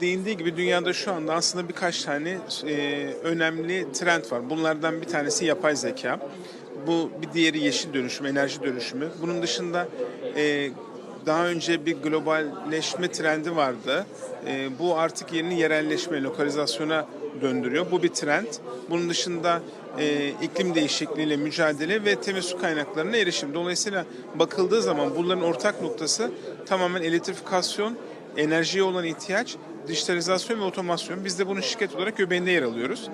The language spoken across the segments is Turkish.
Değindiği gibi dünyada şu anda aslında birkaç tane e, önemli trend var. Bunlardan bir tanesi yapay zeka. Bu bir diğeri yeşil dönüşüm, enerji dönüşümü. Bunun dışında e, daha önce bir globalleşme trendi vardı. E, bu artık yerini yerelleşme, lokalizasyona döndürüyor. Bu bir trend. Bunun dışında e, iklim değişikliğiyle mücadele ve temiz su kaynaklarına erişim. Dolayısıyla bakıldığı zaman bunların ortak noktası tamamen elektrifikasyon, enerjiye olan ihtiyaç, dijitalizasyon ve otomasyon. Biz de bunun şirket olarak göbeğinde yer alıyoruz.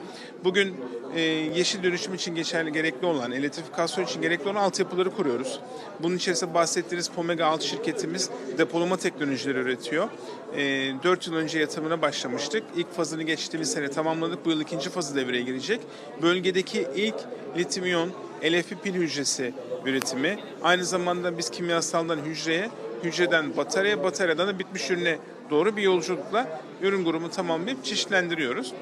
Bugün e, yeşil dönüşüm için geçerli gerekli olan, elektrifikasyon için gerekli olan altyapıları kuruyoruz. Bunun içerisinde bahsettiğiniz Pomega alt şirketimiz depolama teknolojileri üretiyor. E, 4 yıl önce yatırımına başlamıştık. İlk fazını geçtiğimiz sene tamamladık. Bu yıl ikinci fazı devreye girecek. Bölgedeki ilk lityum iyon LFP pil hücresi üretimi. Aynı zamanda biz kimyasaldan hücreye, hücreden bataryaya, bataryadan da bitmiş ürüne doğru bir yolculukla ürün grubu tamamlayıp çeşitlendiriyoruz.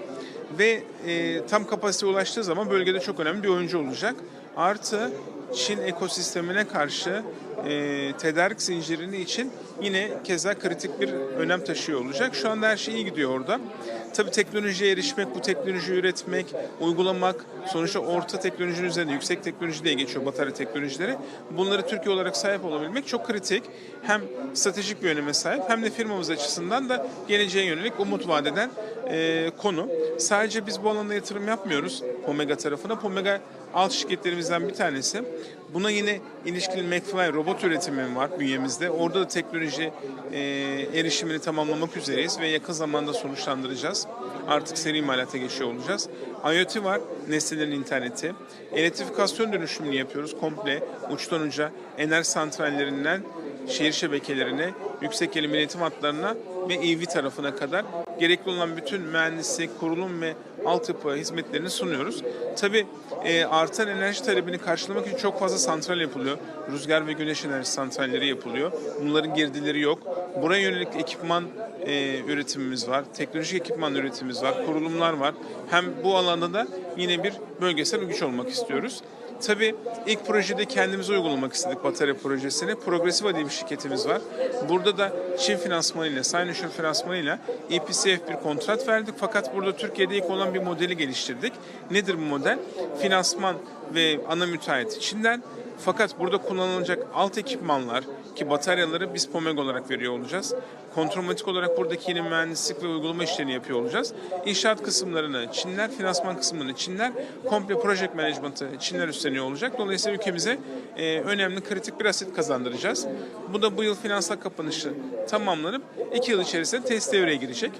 Ve e, tam kapasiteye ulaştığı zaman bölgede çok önemli bir oyuncu olacak. Artı Çin ekosistemine karşı e, tedarik zincirini için yine keza kritik bir önem taşıyor olacak. Şu anda her şey iyi gidiyor orada. Tabii teknolojiye erişmek, bu teknolojiyi üretmek, uygulamak, sonuçta orta teknolojinin üzerinde yüksek teknoloji diye geçiyor batarya teknolojileri. Bunları Türkiye olarak sahip olabilmek çok kritik. Hem stratejik bir öneme sahip hem de firmamız açısından da geleceğe yönelik umut vadeden e, konu. Sadece biz bu alanda yatırım yapmıyoruz Pomega tarafına. Pomega alt şirketlerimizden bir tanesi. Buna yine ilişkili McFly robot üretimi var bünyemizde. Orada da teknoloji e, erişimini tamamlamak üzereyiz ve yakın zamanda sonuçlandıracağız. Artık seri imalata geçiyor olacağız. IoT var, nesnelerin interneti. Elektrifikasyon dönüşümünü yapıyoruz komple uçtan uca enerji santrallerinden şehir şebekelerine, yüksek gerilim iletim hatlarına ve EV tarafına kadar gerekli olan bütün mühendislik, kurulum ve altyapı hizmetlerini sunuyoruz. Tabii e, artan enerji talebini karşılamak için çok fazla santral yapılıyor. Rüzgar ve güneş enerji santralleri yapılıyor. Bunların girdileri yok. Buraya yönelik ekipman e, üretimimiz var. Teknolojik ekipman üretimimiz var. Kurulumlar var. Hem bu alanda da yine bir bölgesel güç olmak istiyoruz. Tabii ilk projede kendimize uygulamak istedik batarya projesini. Progressiva diye bir şirketimiz var. Burada da Çin finansmanıyla, Sinocure finansmanıyla EPCF bir kontrat verdik. Fakat burada Türkiye'de ilk olan bir modeli geliştirdik. Nedir bu model? Finansman ve ana müteahhit Çin'den fakat burada kullanılacak alt ekipmanlar ki bataryaları biz POMEG olarak veriyor olacağız. Kontrolmatik olarak buradaki yeni mühendislik ve uygulama işlerini yapıyor olacağız. İnşaat kısımlarını Çinler, finansman kısmını Çinler, komple project management'ı Çinler üstleniyor olacak. Dolayısıyla ülkemize e, önemli kritik bir aset kazandıracağız. Bu da bu yıl finansal kapanışı tamamlanıp iki yıl içerisinde test devreye girecek.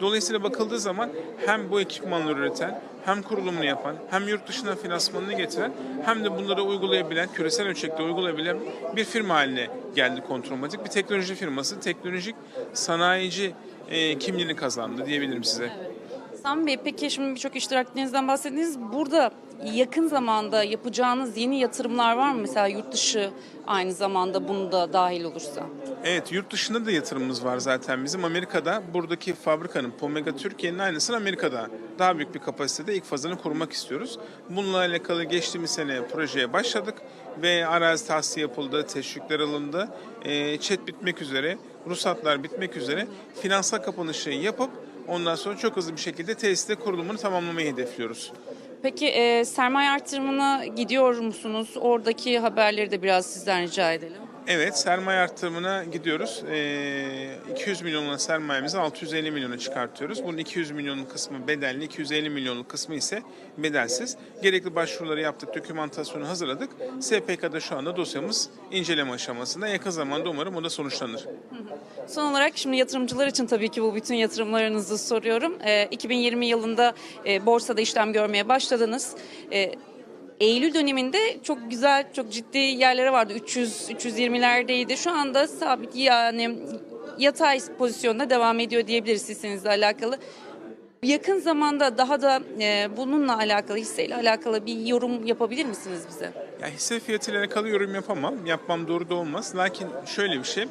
Dolayısıyla bakıldığı zaman hem bu ekipmanları üreten, hem kurulumunu yapan, hem yurt dışından finansmanını getiren, hem de bunları uygulayabilen, küresel ölçekte uygulayabilen bir firma haline geldi Kontrolmatik. Bir teknoloji firması, teknolojik sanayici e, kimliğini kazandı diyebilirim size. Sami Bey peki şimdi birçok iştiraklerinizden bahsettiniz. Burada yakın zamanda yapacağınız yeni yatırımlar var mı? Mesela yurt dışı aynı zamanda bunu da dahil olursa. Evet, yurt dışında da yatırımımız var zaten bizim. Amerika'da buradaki fabrikanın, Pomega Türkiye'nin aynısını Amerika'da daha büyük bir kapasitede ilk fazını kurmak istiyoruz. Bununla alakalı geçtiğimiz sene projeye başladık ve arazi tahsisi yapıldı, teşvikler alındı. E, çet bitmek üzere, ruhsatlar bitmek üzere finansal kapanışı yapıp ondan sonra çok hızlı bir şekilde tesiste kurulumunu tamamlamayı hedefliyoruz. Peki e, sermaye artırımına gidiyor musunuz? Oradaki haberleri de biraz sizden rica edelim. Evet, sermaye artırımına gidiyoruz. Ee, 200 milyonla sermayemizi 650 milyona çıkartıyoruz. Bunun 200 milyonun kısmı bedelli, 250 milyonluk kısmı ise bedelsiz. Gerekli başvuruları yaptık, dokümantasyonu hazırladık. SPK'da şu anda dosyamız inceleme aşamasında. Yakın zamanda umarım o da sonuçlanır. Son olarak şimdi yatırımcılar için tabii ki bu bütün yatırımlarınızı soruyorum. E, 2020 yılında e, borsada işlem görmeye başladınız. E, Eylül döneminde çok güzel, çok ciddi yerlere vardı. 300 320'lerdeydi. Şu anda sabit yani yatay pozisyonda devam ediyor diyebiliriz hissenizle alakalı. Yakın zamanda daha da e, bununla alakalı, hisseyle alakalı bir yorum yapabilir misiniz bize? Ya hisse fiyatıyla alakalı yorum yapamam. Yapmam doğru da olmaz. Lakin şöyle bir şey.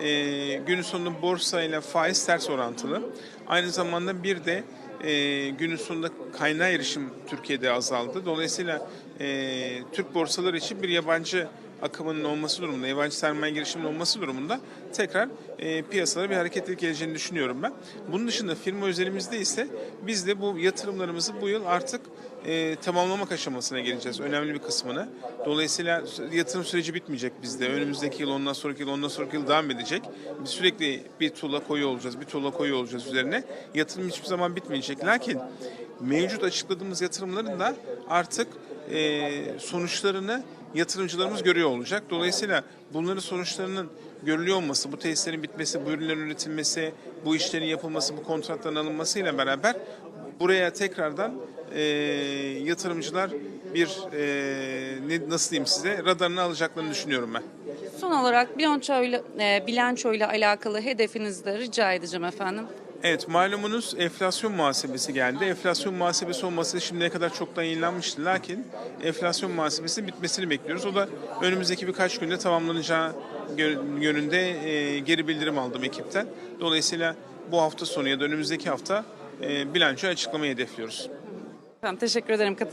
E, günün sonunda borsayla faiz ters orantılı. Aynı zamanda bir de e, günün sonunda kaynağı erişim Türkiye'de azaldı. Dolayısıyla e, Türk borsaları için bir yabancı akımının olması durumunda, yabancı sermaye girişiminin olması durumunda tekrar e, piyasalara bir hareketlilik geleceğini düşünüyorum ben. Bunun dışında firma özelimizde ise biz de bu yatırımlarımızı bu yıl artık e, tamamlamak aşamasına geleceğiz. Önemli bir kısmını. Dolayısıyla yatırım süreci bitmeyecek bizde. Önümüzdeki yıl, ondan sonraki yıl, ondan sonraki yıl devam edecek. Biz sürekli bir tuğla koyu olacağız, bir tuğla koyu olacağız üzerine. Yatırım hiçbir zaman bitmeyecek. Lakin mevcut açıkladığımız yatırımların da artık e, sonuçlarını yatırımcılarımız görüyor olacak. Dolayısıyla bunların sonuçlarının görülüyor olması, bu tesislerin bitmesi, bu ürünlerin üretilmesi, bu işlerin yapılması, bu kontratların alınmasıyla beraber buraya tekrardan e, yatırımcılar bir e, ne, nasıl diyeyim size radarını alacaklarını düşünüyorum ben. Son olarak bilançoyla, e, bilançoyla alakalı hedefinizi de rica edeceğim efendim. Evet malumunuz enflasyon muhasebesi geldi. Enflasyon muhasebesi olması şimdiye kadar çoktan yayınlanmıştı. Lakin enflasyon muhasebesi bitmesini bekliyoruz. O da önümüzdeki birkaç günde tamamlanacağı yönünde e, geri bildirim aldım ekipten. Dolayısıyla bu hafta sonu ya da önümüzdeki hafta e, bilanço açıklamayı hedefliyoruz. Efendim teşekkür ederim katılım